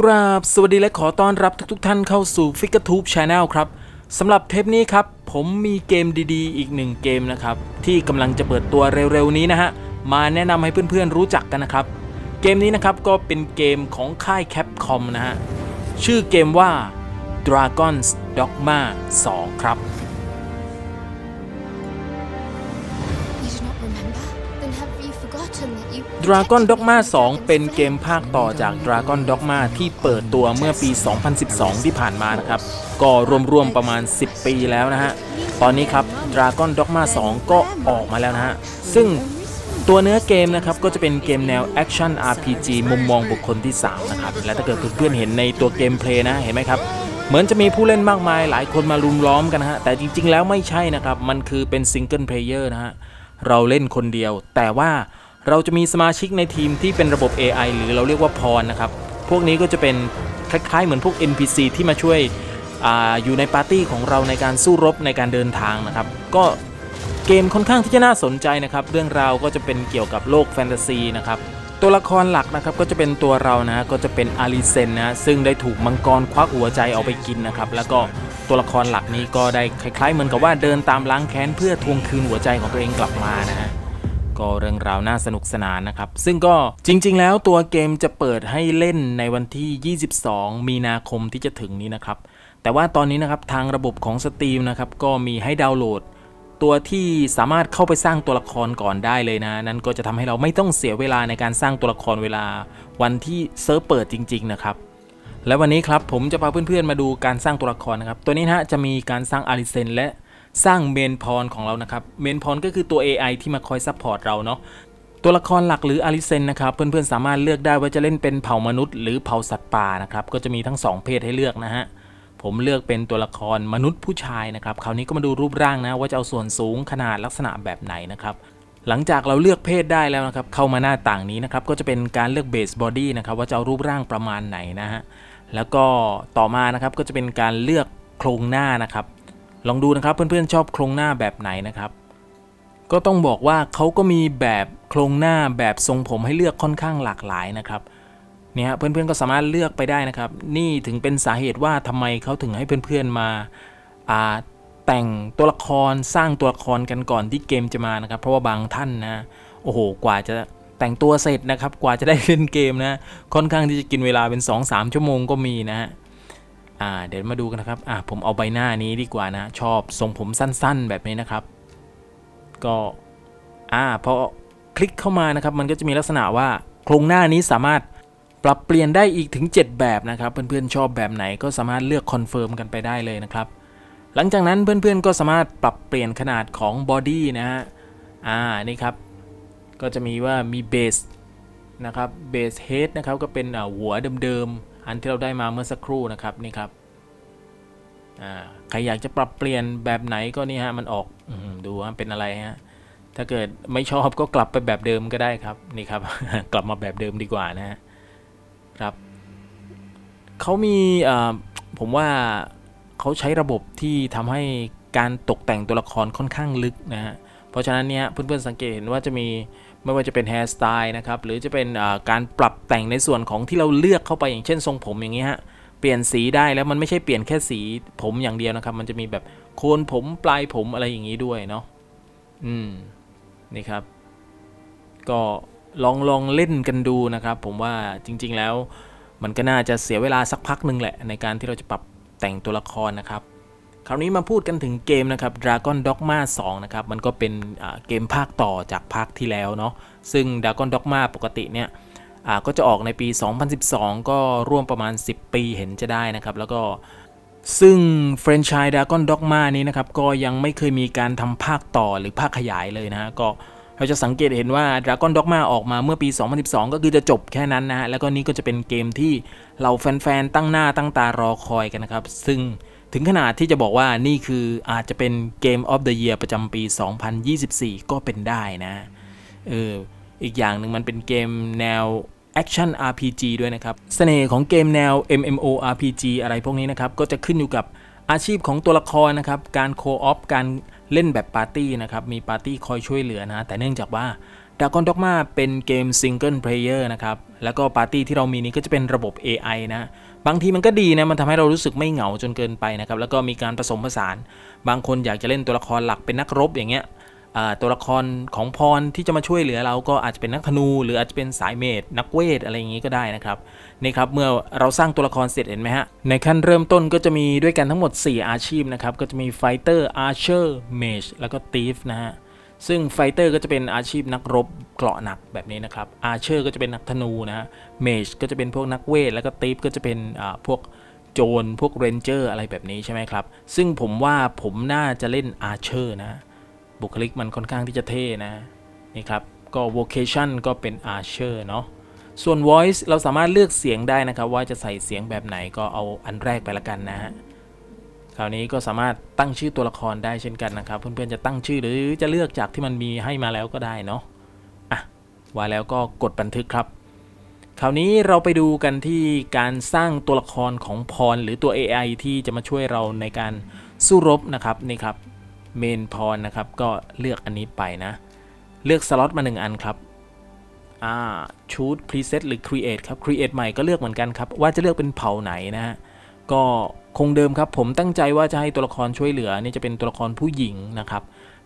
กราบสวัสดีและขอต้อนรับทุกๆท่านเข้าสู่ f i g u r e Tube Channel ครับสำหรับเทปนี้ครับ ผมมีเกมดีๆ อีกหนึ่งเกมนะครับ ที่กำลังจะเปิดตัวเร็วๆนี้นะฮะ มาแนะนำให้เพื่อนๆรู้จักกันนะครับ เกมนี้นะครับก็เป็นเกมของค่าย Capcom นะฮะ ชื่อเกมว่า Dragon's Dogma 2 ครับ You do not remember? Then have you Dragon Dogma 2 เป็นเกมภาคต่อจาก Dragon Dogma ที่เปิดตัวเมื่อปี 2012 ที่ผ่านมานะครับ ก็รวมๆประมาณ 10 ปีแล้วนะฮะ ตอนนี้ครับ Dragon Dogma 2 ก็ออกมาแล้วนะฮะ ซึ่งตัวเนื้อเกมนะครับก็จะเป็นเกมแนว Action RPG มุมมองบุคคลที่ 3 นะครับ และถ้าเกิดเพื่อนๆเห็นในตัวเกมเพลย์นะเห็นไหมครับเหมือนจะมีผู้เล่นมากมายหลายคนมารุมล้อมกันนะฮะ แต่จริงๆแล้วไม่ใช่นะครับ มันคือเป็นซิงเกิลเพลเยอร์นะฮะ เราเล่นคนเดียว แต่ว่า เราจะมีสมาชิกในทีมที่เป็นระบบ AI หรือเราเรียกว่าพรนะครับ พวกนี้ก็จะเป็นคล้ายๆเหมือนพวก NPC ที่มาช่วยออยู่ในปาร์ตี้ของเราในการสู้รบในการเดินทางนะครับ ก็เกมค่อนข้างที่จะน่าสนใจนะครับ เรื่องราวก็จะเป็นเกี่ยวกับโลกแฟนตาซีนะครับตัวละครหลักนะครับก็จะเป็นตัวเรานะก็จะเป็นอาริเซนนะฮะซึ่งได้ถูกมังกรควักหัวใจเอาไปกินนะครับแล้วก็ตัวละครหลักนี้ก็ได้คล้ายๆ เหมือนกับว่าเดินตามล้างแค้นเพื่อทวงคืนหัวใจของตัวเองกลับมานะฮะ ก็เรื่องราวน่าสนุกสนานนะครับ ซึ่งก็จริง ๆ แล้วตัวเกมจะเปิดให้เล่นในวันที่ 22 มีนาคมที่จะถึงนี้นะครับ แต่ว่าตอนนี้นะครับทางระบบของ Steam นะครับก็มีให้ดาวน์โหลด ตัวที่สามารถเข้าไปสร้างตัวละครก่อนได้เลยนะ นั่นก็จะทำให้เราไม่ต้องเสียเวลาในการสร้างตัวละครเวลา วันที่เซิร์ฟเปิดจริง ๆ นะครับและวันนี้ครับผมจะพาเพื่อนๆมาดูการสร้างตัวละครนะครับ ตัวนี้นะฮะจะมีการสร้างอาริเซนและ สร้างเมนพรของเรานะครับเมนพรก็คือตัว AI ที่มาคอยซัพพอร์ตเราเนาะตัวละครหลักหรืออาริเซนนะครับเพื่อนๆสามารถเลือกได้ว่าจะเล่นเป็นเผ่ามนุษย์ หรือเผ่าสัตว์ป่านะครับก็จะมีทั้งสองเพศให้เลือกนะฮะผมเลือกเป็นตัวละครมนุษย์ผู้ชายนะครับคราวนี้ก็มาดูรูปร่างนะว่าจะเอาส่วนสูงขนาดลักษณะแบบไหนนะครับหลังจากเราเลือกเพศได้แล้วนะครับเข้ามาหน้าต่างนี้นะครับก็จะเป็นการเลือกเบสบอดี้นะครับว่าจะเอารูปร่างประมาณไหนนะฮะแล้วก็ต่อมานะครับก็จะเป็นการเลือกโครงหน้านะครับ ลองดูนะครับเพื่อนๆชอบโครงหน้าแบบไหนนะครับ ก็ต้องบอกว่าเขาก็มีแบบโครงหน้าแบบทรงผมให้เลือกค่อนข้างหลากหลายนะครับเนี่ยเพื่อนๆก็สามารถเลือกไปได้นะครับ นี่ถึงเป็นสาเหตุว่าทำไมเขาถึงให้เพื่อนๆมาอ่าแต่งตัวละครสร้างตัวละครกันก่อนที่เกมจะมานะครับ เพราะว่าบางท่านนะโอ้โหกว่าจะแต่งตัวเสร็จนะครับ กว่าจะได้เล่นเกมนะค่อนข้างที่จะกินเวลาเป็น 2-3 ชั่วโมงก็มีนะฮะ อ่าเดี๋ยวมาดูกันนะครับอ่าผมเอาใบหน้านี้ดีกว่านะ ชอบทรงผมสั้นๆ แบบนี้นะครับ ก็อ่าพอคลิกเข้ามานะครับ มันก็จะมีลักษณะว่าโครงหน้านี้สามารถปรับเปลี่ยนได้อีกถึง 7 แบบนะครับ เพื่อนๆชอบแบบไหนก็สามารถเลือกคอนเฟิร์มกันไปได้เลยนะครับ หลังจากนั้นเพื่อนๆก็สามารถปรับเปลี่ยนขนาดของบอดี้นะฮะอ่านี่ครับ ก็จะมีว่ามีเบสนะครับเบสเฮดนะครับก็เป็นหัวเดิมๆ อันที่เราได้มาเมื่อสักครู่นะครับนี่ครับใครอยากจะปรับเปลี่ยนแบบไหนก็นี่ฮะมันออกอดูว่าเป็นอะไรฮะถ้าเกิดไม่ชอบก็กลับไปแบบเดิมก็ได้ครับนี่ครับ กลับมาแบบเดิมดีกว่านะฮะครับเขามีผมว่าเขาใช้ระบบที่ทำให้การตกแต่งตัวละครค่อนข้างลึกนะฮะเพราะฉะนั้นเนี่ยเพื่อนๆสังเกตเห็นว่าจะมี ไม่ว่าจะเป็น hair style นะครับ หรือจะเป็นการปรับแต่งในส่วนของที่เราเลือกเข้าไปอย่างเช่นทรงผมอย่างนี้ฮะ เปลี่ยนสีได้แล้วมันไม่ใช่เปลี่ยนแค่สีผมอย่างเดียวนะครับ มันจะมีแบบโคนผมปลายผมอะไรอย่างนี้ด้วยเนาะ อืม นี่ครับ ก็ลองลองเล่นกันดูนะครับ ผมว่าจริง ๆ แล้ว มันก็น่าจะเสียเวลาสักพักหนึ่งแหละ ในการที่เราจะปรับแต่งตัวละครนะครับ คราวนี้มาพูดกันถึงเกมนะครับ Dragon Dogma 2 นะครับ มันก็เป็นเกมภาคต่อจากภาคที่แล้วเนาะ ซึ่ง Dragon Dogma ปกติเนี่ยก็จะออกในปี 2012 ก็ร่วมประมาณ 10 ปีเห็นจะได้นะครับ แล้วก็ซึ่งแฟรนไชส์ Dragon Dogma นี้นะครับ ก็ยังไม่เคยมีการทำภาคต่อหรือภาคขยายเลยนะฮะ ก็เราจะสังเกตเห็นว่า Dragon Dogma ออกมาเมื่อปี 2012 ก็คือจะจบแค่นั้นนะฮะ แล้วก็นี้ก็จะเป็นเกมที่เราแฟนๆ ตั้งหน้าตั้งตารอคอยกันนะครับ ซึ่ง ถึงขนาดที่จะบอกว่านี่คืออาจจะเป็นเกม of the year ประจำปี 2024 ก็เป็นได้นะเอออีกอย่างหนึ่งมันเป็นเกมแนว Action RPG ด้วยนะครับเสน่ห์ของเกมแนว MMORPG อะไรพวกนี้นะครับ ก็จะขึ้นอยู่กับอาชีพของตัวละครนะครับ การโคออฟการเล่นแบบปาร์ตี้นะครับ มีปาร์ตี้คอยช่วยเหลือนะ แต่เนื่องจากว่า Dragon Dogma เป็นเกม Single Player นะครับ แล้วก็ปาร์ตี้ที่เรามีนี้ก็จะเป็นระบบ AI นะ บางทีมันก็ดีนะ มันทำให้เรารู้สึกไม่เหงาจนเกินไปนะครับ แล้วก็มีการผสมผสาน บางคนอยากจะเล่นตัวละครหลักเป็นนักรบอย่างเงี้ยตัวละครของพรที่จะมาช่วยเหลือเราก็อาจจะเป็นนักธนู หรืออาจจะเป็นสายเมดนักเวทอะไรอย่างงี้ก็ได้นะครับนี่ครับเมื่อเราสร้างตัวละครเสร็จเห็นไหมฮะในขั้นเริ่มต้นก็จะมีด้วยกันทั้งหมด 4 อาชีพนะครับก็จะมีไฟเตอร์อาร์เชอร์เมจแล้วก็ตีฟนะฮะ ซึ่งไฟเตอร์ก็จะเป็นอาชีพนักรบเกราะหนักแบบนี้นะครับอาร์เชอร์ก็จะเป็นนักธนูนะเมจก็จะเป็นพวกนักเวท แล้วก็ตีฟก็จะเป็นพวกโจรพวกเรนเจอร์อะไรแบบนี้ใช่ไหมครับ ซึ่งผมว่าผมน่าจะเล่นอาร์เชอร์นะ บุคลิกมันค่อนข้างที่จะเท่นะ นี่ครับ ก็ vocation ก็เป็น archer เนาะส่วน voice เราสามารถเลือกเสียงได้นะครับ ว่าจะใส่เสียงแบบไหนก็เอาอันแรกไปละกันนะฮะ คราวนี้ก็สามารถตั้งชื่อตัวละครได้เช่นกันนะครับ เพื่อนๆจะตั้งชื่อหรือจะเลือกจากที่มันมีให้มาแล้วก็ได้เนาะอะว่าแล้วก็กดบันทึกครับ คราวนี้เราไปดูกันที่การสร้างตัวละครของพร หรือตัว AI ที่จะมาช่วยเราในการสู้รบนะครับนี่ครับเมนพรนะครับก็เลือกอันนี้ไปนะ เลือกสล็อตมา 1 อันครับอ่าชูดพรีเซตหรือ Create ครับ Create ใหม่ก็เลือกเหมือนกันครับ ว่าจะเลือกเป็นเผ่าไหนนะฮะ ก็คงเดิมครับ ผมตั้งใจว่าจะให้ตัวละครช่วยเหลือนี่จะเป็นตัวละครผู้หญิงนะครับ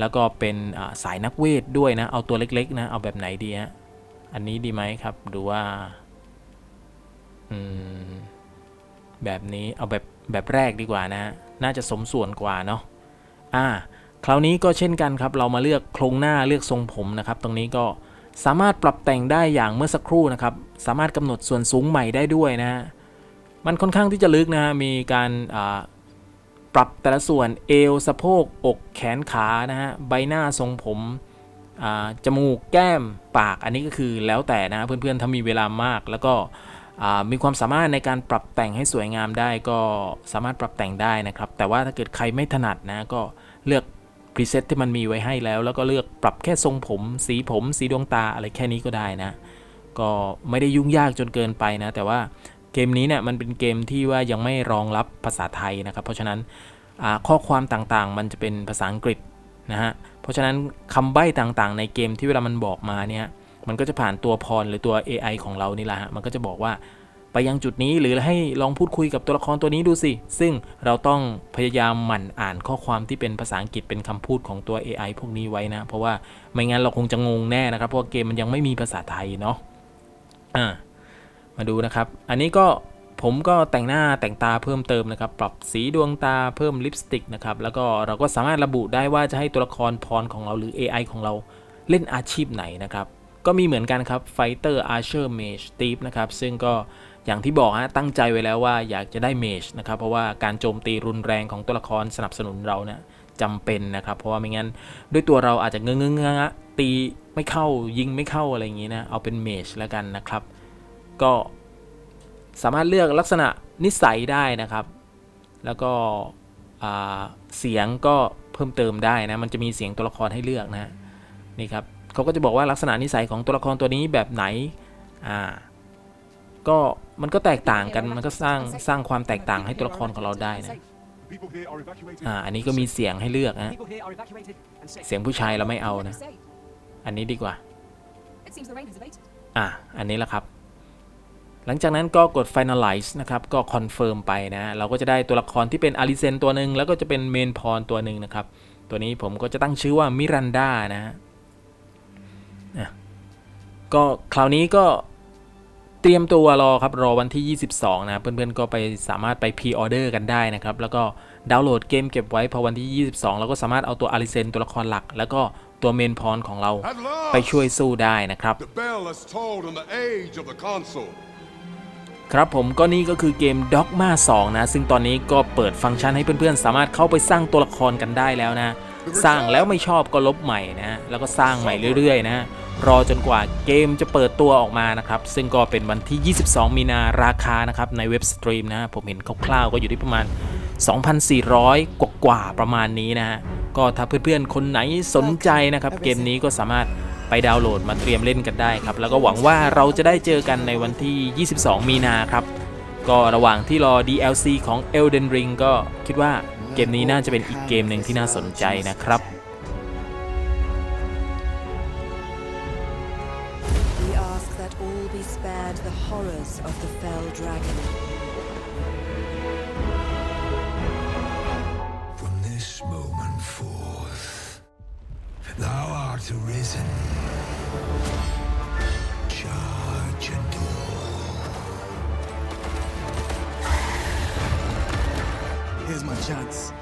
แล้วก็เป็นสายนักเวทด้วยนะ เอาตัวเล็กๆนะ เอาแบบไหนดีฮะ อันนี้ดีไหมครับดูว่าแบบนี้เอาแบบแบบแรกดีกว่านะฮะน่าจะสมส่วนกว่าเนาะ อ่า คราวนี้ก็เช่นกันครับ เรามาเลือกโครงหน้าเลือกทรงผมนะครับ ตรงนี้ก็สามารถปรับแต่งได้อย่างเมื่อสักครู่นะครับ สามารถกำหนดส่วนสูงใหม่ได้ด้วยนะฮะ มันค่อนข้างที่จะลึกนะฮะมีการปรับแต่ละส่วนเอวสะโพกอกแขนขานะฮะใบหน้าทรงผมจมูกแก้มปากอันนี้ก็คือแล้วแต่นะเพื่อนๆถ้ามีเวลามาก แล้วก็มีความสามารถในการปรับแต่งให้สวยงามได้ก็สามารถปรับแต่งได้นะครับ แต่ว่าถ้าเกิดใครไม่ถนัดนะก็เลือกพรีเซตที่มันมีไว้ให้แล้ว แล้วก็เลือกปรับแค่ทรงผม สีผม สีดวงตาอะไรแค่นี้ก็ได้นะ ก็ไม่ได้ยุ่งยากจนเกินไปนะ แต่ว่า เกมนี้เนี่ยมันเป็นเกมที่ว่ายังไม่รองรับภาษาไทยนะครับ เพราะฉะนั้นข้อความต่างๆ มันจะเป็นภาษาอังกฤษนะฮะ เพราะฉะนั้นคำใบ้ต่างๆ ในเกมที่เวลามันบอกมาเนี่ย มันก็จะผ่านตัวพรหรือตัว AI ของเรานี่แหละฮะ มันก็จะบอกว่าไปยังจุดนี้หรือให้ลองพูดคุยกับตัวละครตัวนี้ดูสิ ซึ่งเราต้องพยายามหมั่นอ่านข้อความที่เป็นภาษาอังกฤษเป็นคำพูดของตัว AI พวกนี้ไว้นะ เพราะว่าไม่งั้นเราคงจะงงแน่นะครับ เพราะเกมมันยังไม่มีภาษาไทยเนาะ อ่า มาดูนะครับ อันนี้ก็ผมก็แต่งหน้าแต่งตาเพิ่มเติมนะครับ ปรับสีดวงตาเพิ่มลิปสติกนะครับ แล้วก็เราก็สามารถระบุได้ว่าจะให้ตัวละครพรของเราหรือ AI ของเราเล่นอาชีพไหนนะครับ ก็มีเหมือนกันครับ Fighter Archer Mage Thief นะครับ ซึ่งก็อย่างที่บอกฮะตั้งใจไว้แล้วว่าอยากจะได้ Mage นะครับ เพราะว่าการโจมตีรุนแรงของตัวละครสนับสนุนเราเนี่ยจำเป็นนะครับ เพราะว่าไม่งั้นด้วยตัวเราอาจจะเงื้อเงื้อเงื้อตีไม่เข้ายิงไม่เข้าอะไรอย่างนี้นะ เอาเป็น Mage แล้วกันนะครับ ก็สามารถเลือกลักษณะนิสัยได้นะครับ แล้วก็เสียงก็เพิ่มเติมได้นะ มันจะมีเสียงตัวละครให้เลือกนะนี่ครับเขาก็จะบอกว่าลักษณะนิสัยของตัวละครตัวนี้แบบไหน อ่า ก็มันก็แตกต่างกัน มันก็สร้างสร้างความแตกต่างให้ตัวละครของเราได้นะ อ่า อันนี้ก็มีเสียงให้เลือกนะ เสียงผู้ชายเราไม่เอานะ อันนี้ดีกว่า อะอันนี้แหละครับ หลังจากนั้นก็กด finalize นะครับก็ confirm ไปนะเราก็จะได้ตัวละครที่เป็นอาริเซนตัวหนึ่งแล้วก็จะเป็นเมนพรตัวหนึ่งนะครับ ตัวนี้ผมก็จะตั้งชื่อว่ามิรันดานะฮะอะก็คราวนี้ก็เตรียมตัวรอครับรอวันที่ 22 นะเพื่อนๆก็ไปสามารถไป pre-order กันได้นะครับ แล้วก็ดาวน์โหลดเกมเก็บไว้พอวันที่ 22 เราก็สามารถเอาตัวอาริเซนตัวละครหลัก แล้วก็ตัวเมนพรของเรา At last, ไปช่วยสู้ได้นะครับ ครับผมก็นี่ก็คือเกม Dogma 2 นะ ซึ่งตอนนี้ก็เปิดฟังก์ชันให้เพื่อนๆ สามารถเข้าไปสร้างตัวละครกันได้แล้วนะ สร้างแล้วไม่ชอบก็ลบใหม่นะ แล้วก็สร้างใหม่เรื่อยๆ นะ รอจนกว่าเกมจะเปิดตัวออกมานะครับ ซึ่งก็เป็นวันที่ 22 มีนาราคานะครับ ในเว็บสตรีมนะ ผมเห็นคร่าวๆ ก็อยู่ที่ประมาณ 2,400 กว่าๆประมาณนี้นะฮะก็ถ้าเพื่อนๆ คนไหนสนใจนะครับ เกมนี้ก็สามารถ ไปดาวน์โหลดมาเตรียมเล่นกันได้ครับ แล้วก็หวังว่าเราจะได้เจอกันในวันที่ 22 มีนาครับ ก็ระหว่างที่รอ DLC ของ Elden Ring ก็คิดว่าเกมนี้น่าจะเป็นอีกเกมหนึ่งที่น่าสนใจนะครับ the horrors of the fell dragon. Arisen. Charge and all. Here's my chance.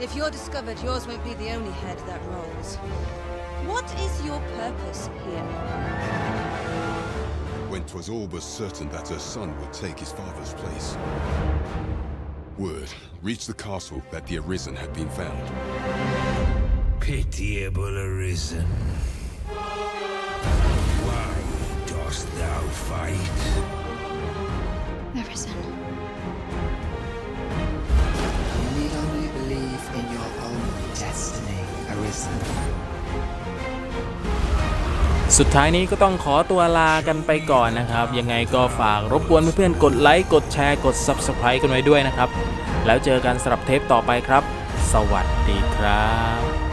If you're discovered, yours won't be the only head that rolls. What is your purpose here? When 'twas all but certain that her son would take his father's place. Word reached the castle that the Arisen had been found. Pitiable arisen. Why dost thou fight? Arisen. You need only believe in your own destiny, Arisen. สุดท้ายนี้ก็ต้องขอตัวลากันไปก่อนนะครับ ยังไงก็ฝากรบกวนเพื่อนๆ กดไลค์ กดแชร์ กด Subscribe กันไว้ด้วยนะครับ แล้วเจอกันสำหรับเทปต่อไปครับ สวัสดีครับ